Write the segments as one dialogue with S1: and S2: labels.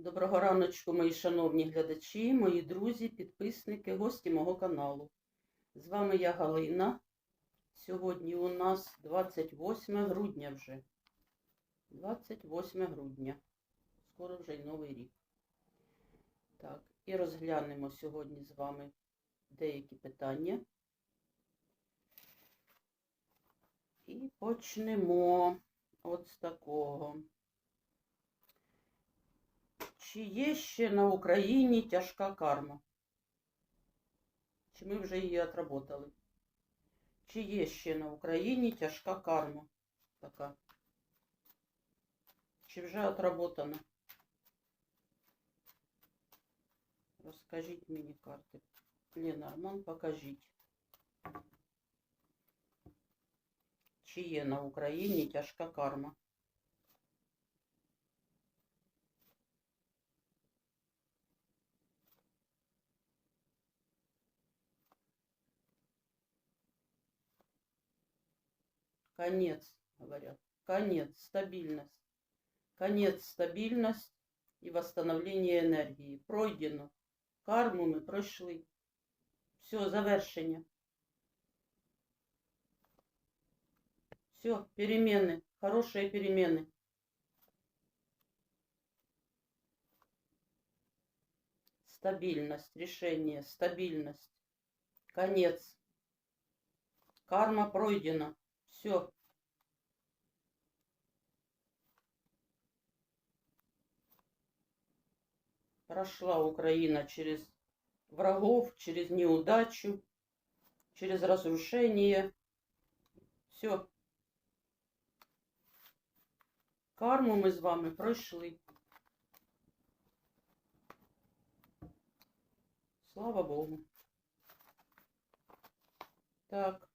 S1: Доброго раночку, мої шановні глядачі, мої друзі, підписники, гості мого каналу. З вами я Галина. Сьогодні у нас 28 грудня вже. 28 грудня. Скоро вже й Новий рік. Так, і розглянемо сьогодні з вами деякі питання. І почнемо от з такого. Чи є ще на Україні тяжка карма? Чи ми вже її отработали? Чи є ще на Україні тяжка карма така? Чи вже отработана? Розкажіть мені карти. Ленорман, покажіть. Чи є на Україні тяжка карма? Конец, говорят. Конец, стабильность. Конец, стабильность и восстановление энергии. Пройдено. Карму ми пройшли. Все, завершення. Все, перемены. Хорошие перемены. Стабильность, решение, стабильность. Конец. Карма пройдена. Все. Прошла Украина через врагов, через неудачу, через разрушение. Все. Карму ми з вами пройшли. Слава Богу. Так.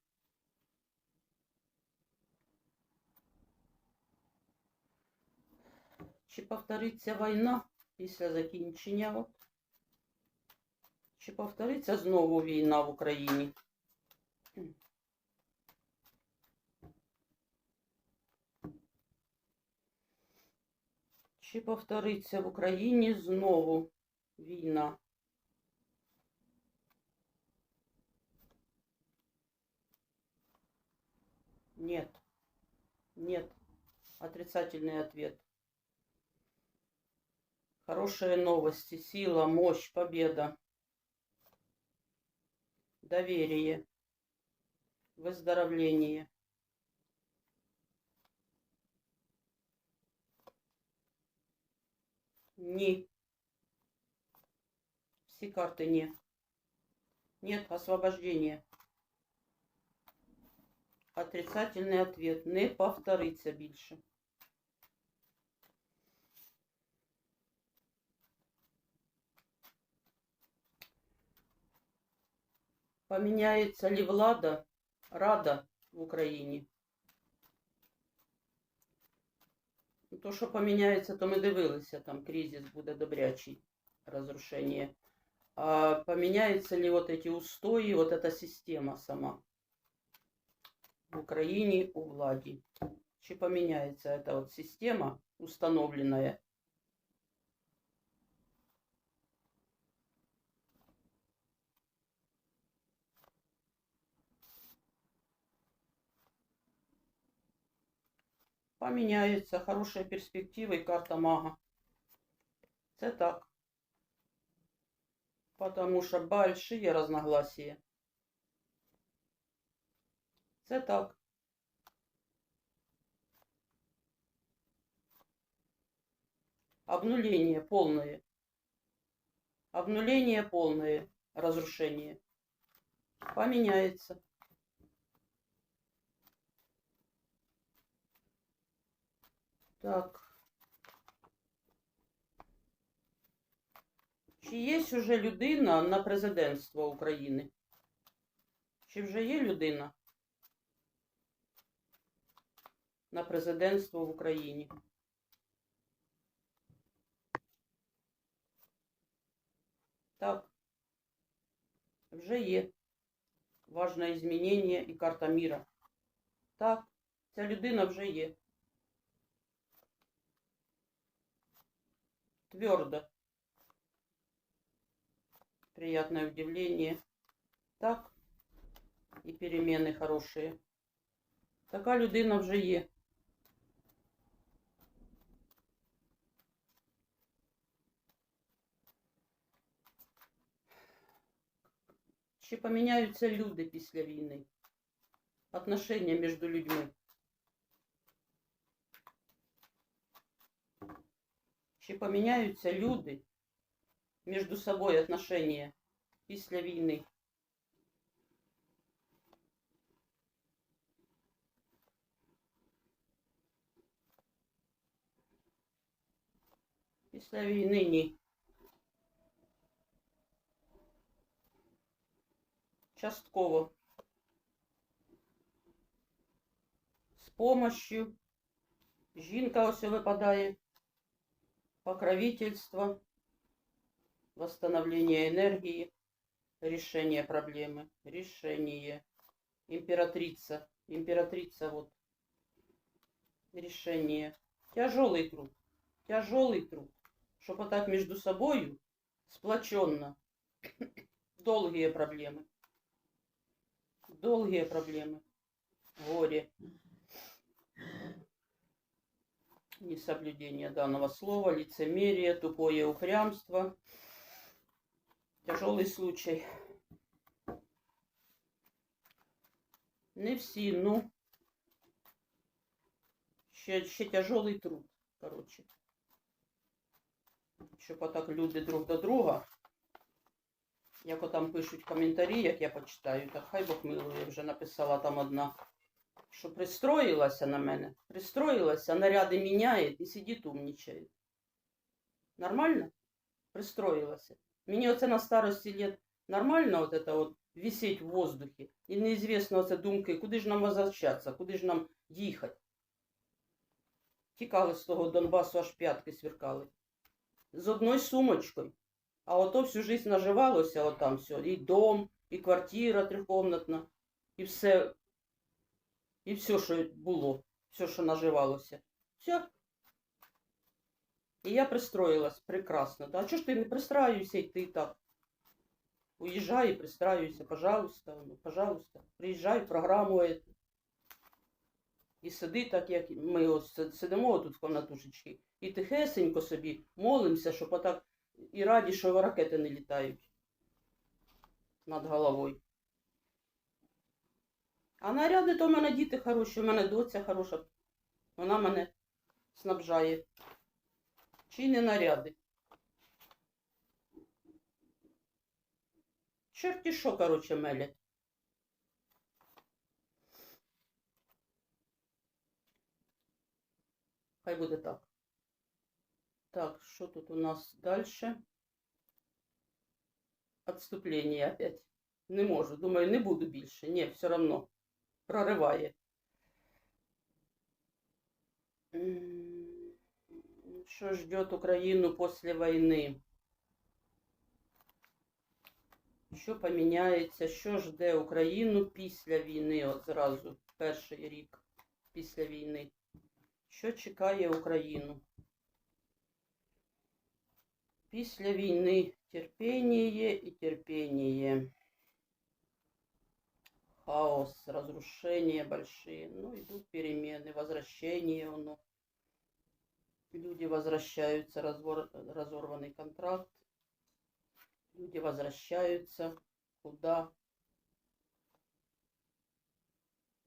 S1: Чи повториться війна після закінчення? От? Чи повториться знову війна в Україні? Чи повториться в Україні знову війна? Нет. Нет. Отрицательный ответ. Хорошие новости, сила, мощь, победа, доверие, выздоровление. Ні. Всі карти ні. Нет, освобождение. Отрицательный ответ. Не повториться більше. Поменяется ли влада, рада в Україні? Ну, То, що поміняється, то ми дивилися, там кризис буде добрячий, разрушение. А поменяются ли вот эти устои, вот эта система сама в Україні у владі? Чи поменяется эта вот система установленная? Поменяется, хорошая перспектива и карта мага. Це так. Потому що большие разногласия. Це так. Обнуление полное. Обнуление полное. Разрушение. Поменяется. Так. Чи є уже людина на президентство України? Чи вже є людина на президентство в Україні? Так. Вже є. Важне змінення і карта міра. Так, ця людина вже є. Твердо. Приятное удивление. Так. І переміни хороші. Така людина вже є. Чи поміняються люди після війни? Отношення між людьми. Чи поміняються люди між собою отношення після війни? Після війни ні. Частково. З помощью. Жінка ось випадає. Покровительство. Восстановление энергии. Решение проблемы. Решение. Императрица. Императрица вот. Решение. Тяжелый труд. Тяжелый труд. Чтобы так между собою сплоченно. Долгие проблемы. Долгие проблемы. Горе. Несоблюдение данного слова, лицемерие, тупое упрямство. Тяжелый случай. Не всі, ну. Ще, ще тяжелий труд, коротше. Щоб отак люди друг до друга. Як отам пишуть коментарі, як я почитаю, так хай Бог милує, вже написала там одна, що пристроїлася на мене. Пристроїлася, наряди міняє і сидить умнічає. Нормально? Пристроїлася. Мені оце на старості лет нормально от это от висеть в воздухі. І неізвісно оце думки, куди ж нам возвращатися, куди ж нам їхати. Тікали з того Донбасу, аж п'ятки сверкали. З одною сумочкою. А ото всю жизнь наживалося отам все. І дом, і квартира трьохкомнатна, і все, і все, що було, все, що наживалося. Все. І я пристроїлась прекрасно. А чого ж ти не пристраюйся і ти так? Уїжджай і пристраюйся, пожалуйста, ну, пожалуйста. Приїжджай, програму эту. І сиди так, як ми ось сидимо тут в комнатушечці, і тихесенько собі молимося, щоб отак і раді, що ракети не літають над головою. А наряди то в мене діти хороші, у мене доця хороша. Вона мене снабжає. Чи не наряди? Чорті що, короче, мелять. Хай буде так. Так, что тут у нас дальше? Отступление опять. Не можу. Думаю, не буду більше. Ні, все равно. Прориває. Що ждет Україну після війни? Що поміняється? Що жде Україну після війни? От зразу перший рік після війни. Що чекає Україну? Після війни терпение і терпение. Хаос, разрушения большие. Ну, идут перемены, возвращение. Оно. Люди возвращаются, развор, разорванный контракт. Люди возвращаются. Куда?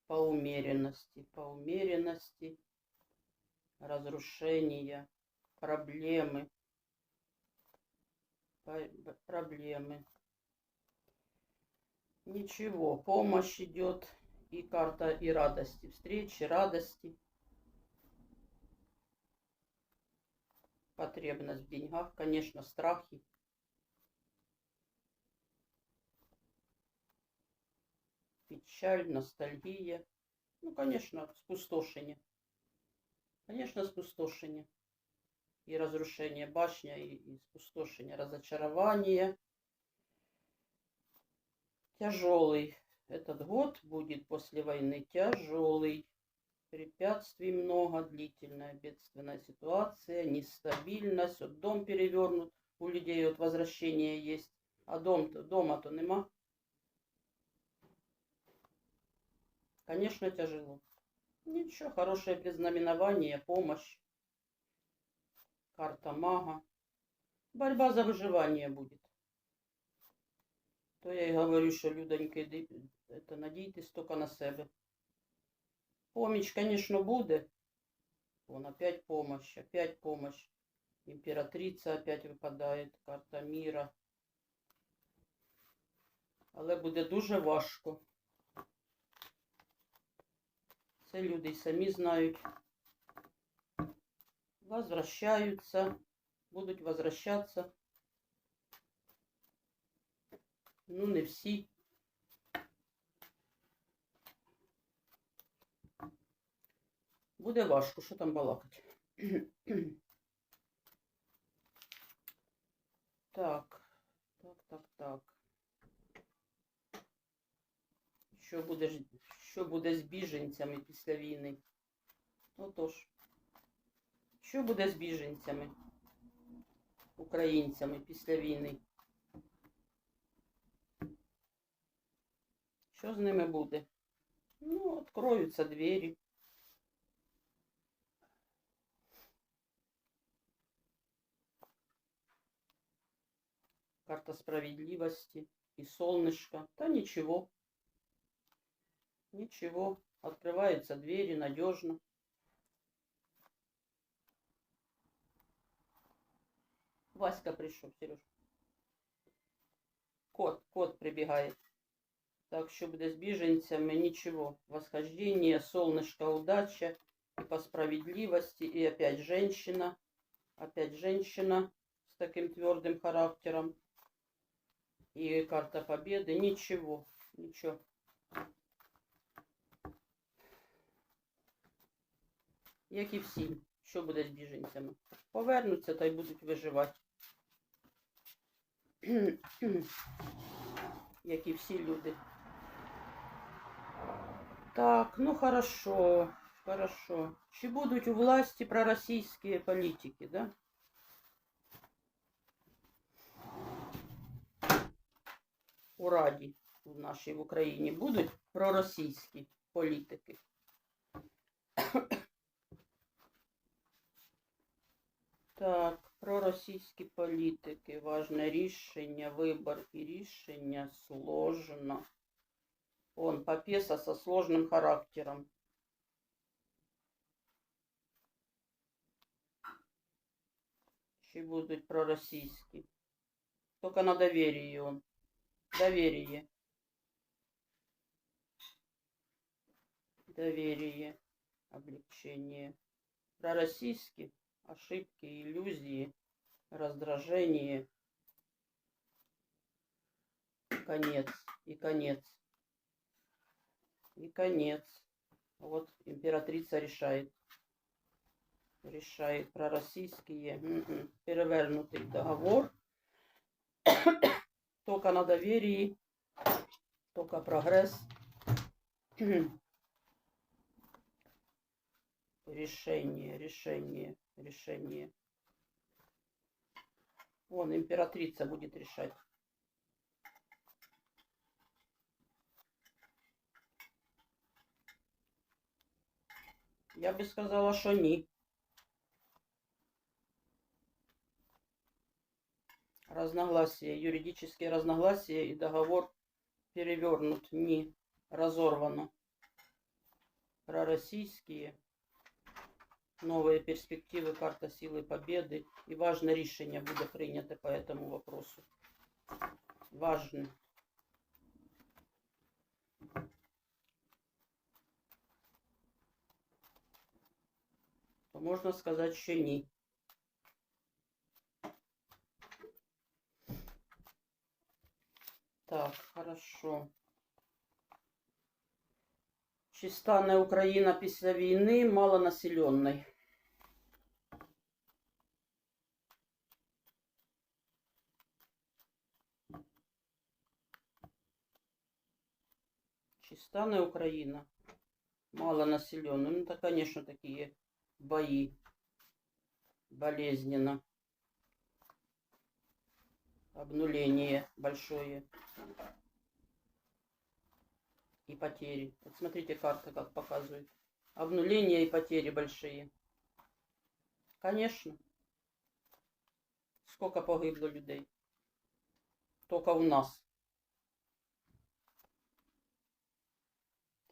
S1: По умеренности. По умеренности. Разрушения. Проблемы проблемы. Ничего, помощь идет и карта и радости, встречи, радости. Потребность в деньгах, конечно, страхи. Печаль, ностальгия. Ну, конечно, спустошение. Конечно, спустошение и разрушение башня, и, и спустошение, разочарование. Тяжелый этот год будет после войны, тяжелый. Препятствий много, длительная бедственная ситуация, нестабильность, вот дом перевернут, у людей вот возвращение есть, а дом -то, дома-то нема. Конечно, тяжело. Ничего, хорошее предзнаменование, помощь. Карта мага. Борьба за выживание будет. То я и говорю, що людоньки, это надійтесь тільки на себе. Помощь, конечно, буде. Вон опять помощь, опять помощь. Императрица опять випадає, карта міра. Але буде дуже важко. Це люди й самі знають. Возвращаються, будуть возвращатися. Ну, не всі. Буде важко, що там балакати. Так, так, так, так. Що буде, що буде з біженцями після війни? Отож, що буде з біженцями, українцями після війни? Що з ними буде? Ну, відкроються двері. Карта справедливости и солнышко. Да ничего. Ничего. Открываются двери надежно. Васька пришел, Сереж. Кот, кот прибегает. Так що буде з біженцями ничего. Восхождение, солнышко, удача. И по справедливости. И опять женщина. Опять женщина с таким твердым характером. И карта победы. Ничего. Ничего. Як і всі, що буде з біженцями. Повернуться та й будуть виживати. Як і всі люди. Так, ну хорошо, хорошо. Чи будуть у власті проросійські політики, да? У Раді в нашій в Україні будуть проросійські політики. Так, проросійські політики. Важне рішення, вибор і рішення сложно. Он, попеса со сложным характером. Ще будуть проросійські. Только на доверии он. Доверие. Доверие. Облегчение. Пророссийские ошибки, иллюзии, раздражение. Конец. И конец. И конец. Вот императрица решает. Решает про российские. М-м. Перевернутый договор. Только на доверии. Только прогресс. Решение, решение, решение. Вон, императрица будет решать. Я бы сказала, что ні. Разногласия, юридические разногласия и договор перевернут, не разорвано. Пророссийские, новые перспективы, карта силы победы и важное решение будет принято по этому вопросу. Важно. то можна сказати, що ні. Так, хорошо. Чи стане Україна після війни малонаселенною? Чи стане Україна малонаселенный. Ну, это, конечно, такие бои болезненно. Обнуление большое. И потери. Вот смотрите, карта как показывает. Обнуление и потери большие. Конечно. Сколько погибло людей. Только у нас.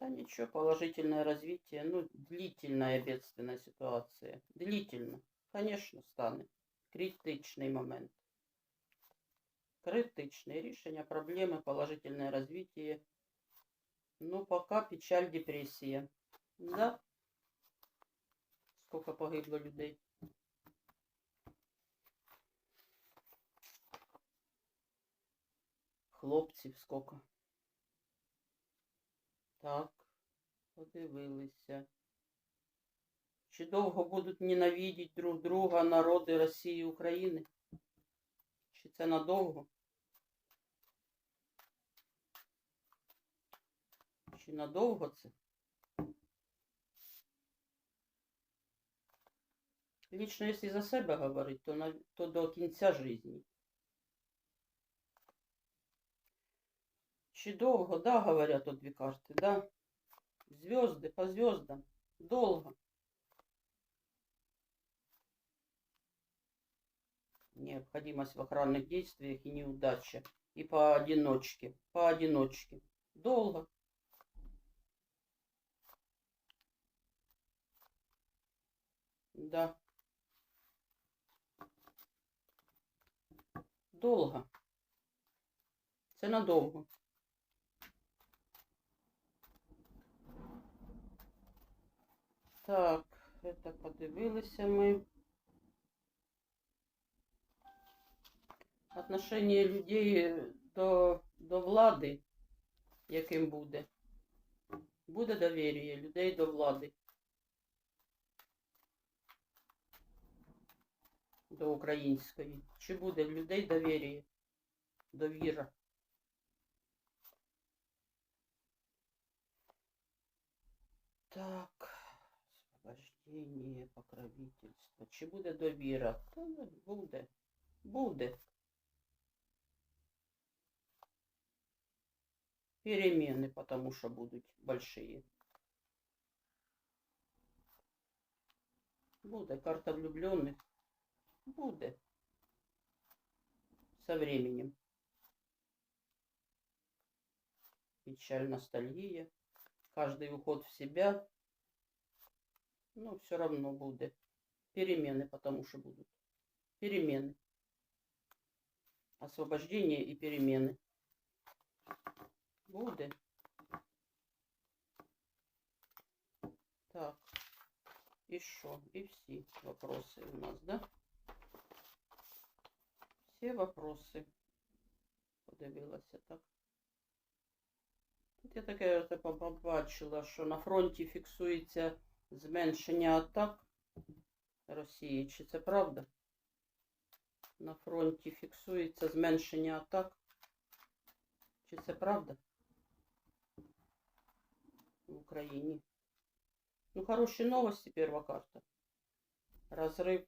S1: Да ничего, положительное развитие. Ну, длительная бедственная ситуация. Длительно. Конечно, стане. Критичний момент. Критичне рішення проблеми, положительное развитие. Ну, пока печаль, депрессия. Да. Сколько погибло людей. Хлопців сколько. Так, подивилися. Чи довго будуть ненавидіти друг друга народи Росії і України? Чи це надовго? Чи надовго це? Лично, если за себе говорить, то, на, то до кінця житті. Чи довго, да, говорят от дві карти, да. Звезды по звездам. Долго. Необходимость в охранных действиях и неудача. И поодиночке. Поодиночке. Долго. Да. Долго. Це надовго. Так, это подивилися ми. Отношення людей до, до влади, яким буде. Буде довір'я людей до влади. До української. Чи буде в людей довір'я? Довіра. Так. Освобождение, покровительство. Чи буде довіра? Буде. Буде. Перемены, потому что будут большие. Буде. Карта влюбленных. Буде. Со временем. Печаль, ностальгия. Каждый уход в себя ну, все равно будет. Перемены, потому что будут. Перемены. Освобождение и перемены. Буде. Так. И что? И все вопросы у нас, да? Все вопросы. Подивилася так. Тут я таке побачила, що на фронті фіксується зменшення атак Росії. Чи це правда? На фронті фіксується зменшення атак. Чи це правда? В Україні. Ну, хороші новості, перша карта. Разрыв.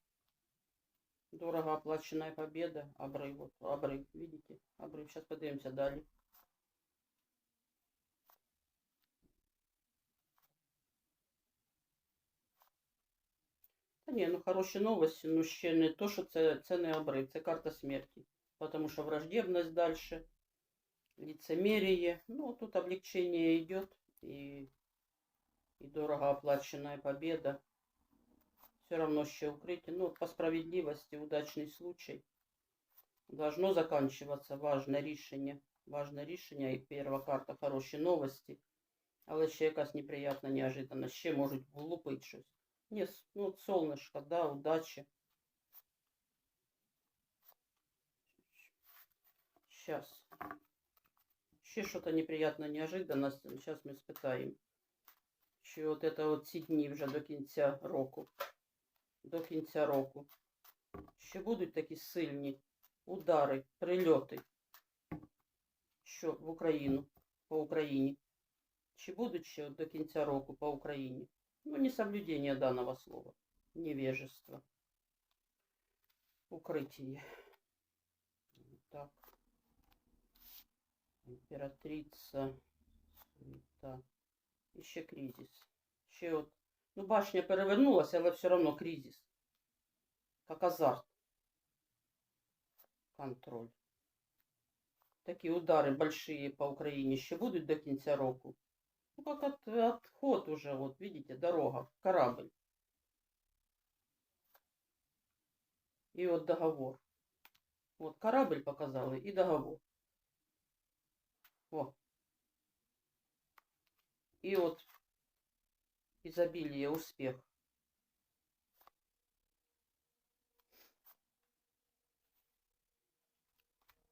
S1: Дорого оплаченная победа. Обрыв. Вот, обрыв. Видите? Обрыв. Сейчас подивимося далі. ні, ну хороші новості, ну ще не то, що це, це не обрив, це карта смерті. Потому що враждебность дальше, лицемерие. Ну, тут облегчение идет и, и дорого оплаченная победа. Все равно ще укрытие. Ну, по справедливости, удачный случай. Должно заканчиваться важне рішення. Важне рішення і перша карта хороші новості. Але ще якась неприятна неожиданность. Ще можуть влупити щось. Ні, с- ну, от солнышко, да, удачи. Сейчас. Ще что-то неприятная неожиданность. Сейчас мы спитаємо. Чи от это от ці дні вже до кінця року. До кінця року. Ще будуть такі сильні удари, прильоти. Що в Україну, по Україні. Чи будуть ще от до кінця року по Україні? Ну, несоблюдение данного слова. Невежество. Укрытие. Так. Императрица. Суета. І ще кризис. Ще от. Ну, башня перевернулася, але все равно кризис. Как азарт. Контроль. Такі удари большие по Україні ще будуть до кінця року. Ну, как от, отход уже, вот видите, дорога, корабль. И вот договор. Вот корабль показали и договор. О. И вот изобилие, успех.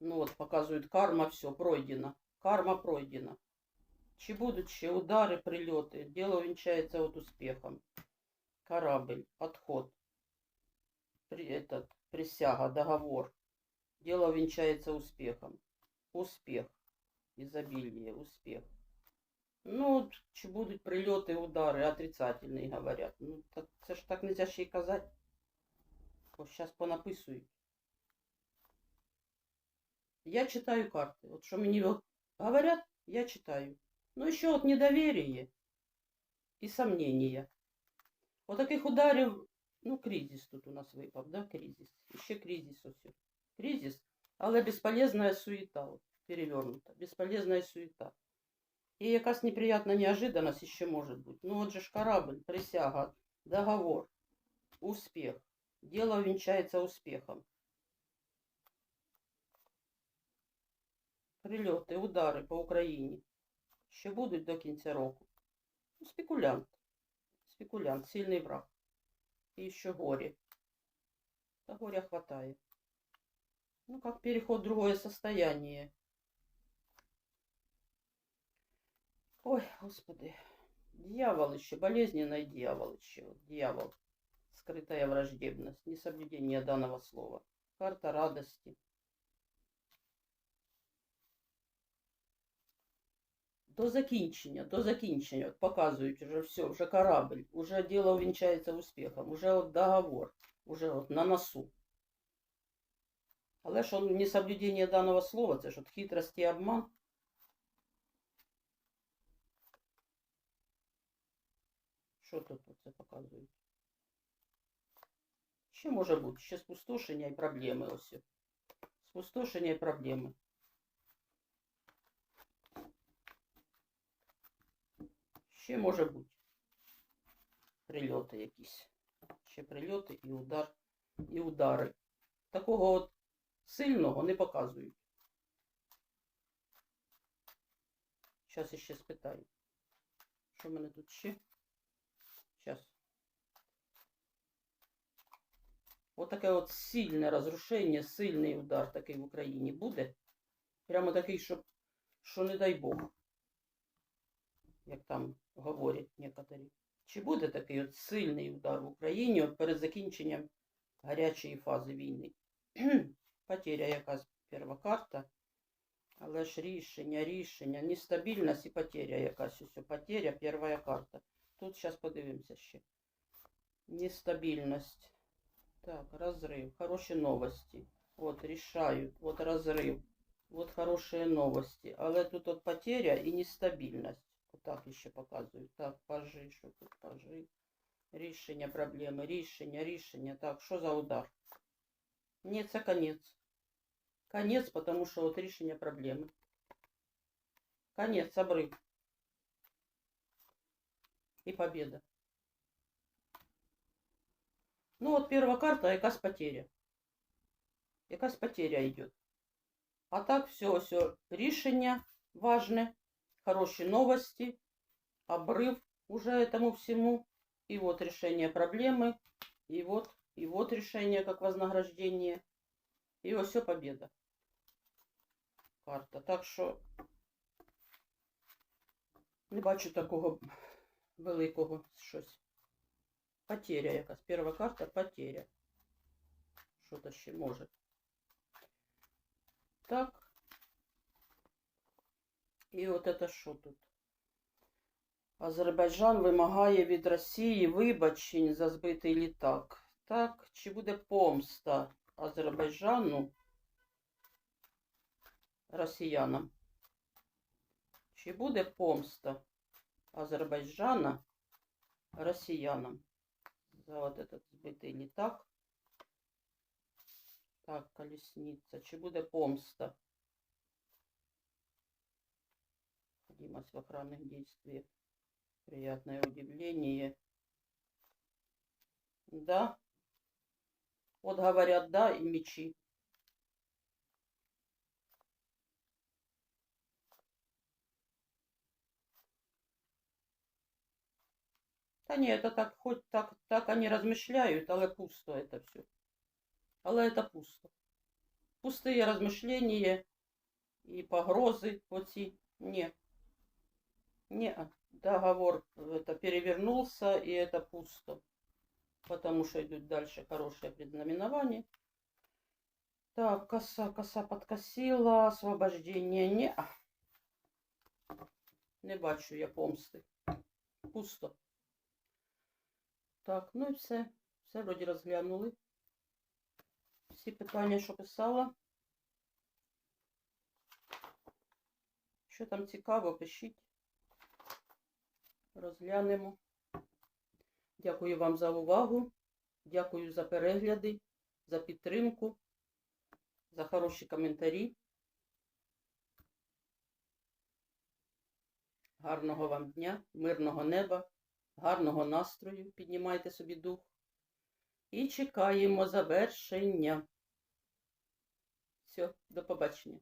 S1: Ну вот, показывают, карма все пройдено. Карма пройдена. Чи будут ще удары, прилеты. Дело венчается вот успехом. Корабль, отход. При, этот, присяга, договор. Дело венчается успехом. Успех. Изобилие, успех. Ну, от, чи будуть прильоти, удари, отрицательні, говорять. Ну, так, це ж так нельзя ще й казати. Ось зараз понаписують. Я читаю карти. От що мені от говорять, я читаю. Ну, еще вот недоверие и сомнения. Вот таких ударів, ну, кризис тут у нас випав, да, кризис. Ще кризис ось. Кризис, але безполезная суета, от, перевернута. Безполезная суета. І якась неприятна неожиданность ще може бути. Ну, от же ж корабль, присяга, договор, успех. Дело венчается успехом. Прильоти, удари по Україні. Ще будуть до кінця року. Ну, спекулянт. Спекулянт, сильний враг. І ще горе. Та горя хватає. Ну, как переход в другое состояние. Ой, господи. Дьяволище, болезненное дьяволище. Вот дьявол. Скрытая враждебность, несоблюдение данного слова. Карта радости. До закінчення, до закінчення. От показують уже все, вже корабль, уже дело увінчається успіхом, уже от договор, уже от на носу. Але ж несоблюдение даного слова, це ж от хитрость і обман. Що тут це показують? Ще може бути, ще спустошення і проблеми ось. Спустошення і проблеми. Ще може бути прильоти якісь. Ще прильоти і удар, і удари. Такого от сильного не показують. Зараз ще спитаю. Що в мене тут ще? Зараз. Ось таке от сильне розрушення, сильний удар такий в Україні буде. Прямо такий, що, що не дай Бог. Як там говорять некоторі. Чи буде такий от сильний удар в Україні от перед закінченням гарячої фази війни? Потеря якась перша карта. Але ж рішення, рішення, нестабільність і потеря якась. Ось потеря, перша карта. Тут зараз подивимося ще. Нестабільність. Так, розрив. Хороші новості. От, рішають. От розрив. Вот хорошие новости. Але тут от потеря і нестабільність. Так ще показують. Так, пажи, що тут пажи. Рішення проблеми, рішення, рішення. Так, що за удар? Ні, це конець. Конець, потому що от рішення проблеми. Конець, обрыв. І победа. Ну от перша карта, якась потеря. Якась потеря йде. А так все, все, рішення важне. хорошие новости, обрыв уже этому всему, и вот решение проблемы, и вот, и вот решение как вознаграждение, и вот все победа. Карта. Так що не бачу такого великого щось. Потеря якась. Перша карта потеря. Що то ще може. Так. И вот это что тут? Азербайджан вимагає від Росії вибачень за збитий літак. Так, чи буде помста Азербайджану росіянам? Чи буде помста Азербайджана росіянам за вот этот збитий літак? Так, колесница. Чи буде помста? Необходимость в охранных действиях. Приятное удивление. Да. Вот говорят да и мечи. Та ні, это так, хоть так, так они размышляют, але пусто это все. Але это пусто. Пустые размышления и погрозы оці. Не. Не, договор это перевернулся, и это пусто. Потому что идут дальше хорошие предзнаменования. Так, коса, коса подкосила, освобождение не. Не бачу я помсти. Пусто. Так, ну і все. Все вроді розглянули. Всі питання, що писала. Що там цікаво, пишіть. Розглянемо. Дякую вам за увагу. Дякую за перегляди, за підтримку, за хороші коментарі. Гарного вам дня, мирного неба, гарного настрою. Піднімайте собі дух. І чекаємо завершення. Все, до побачення.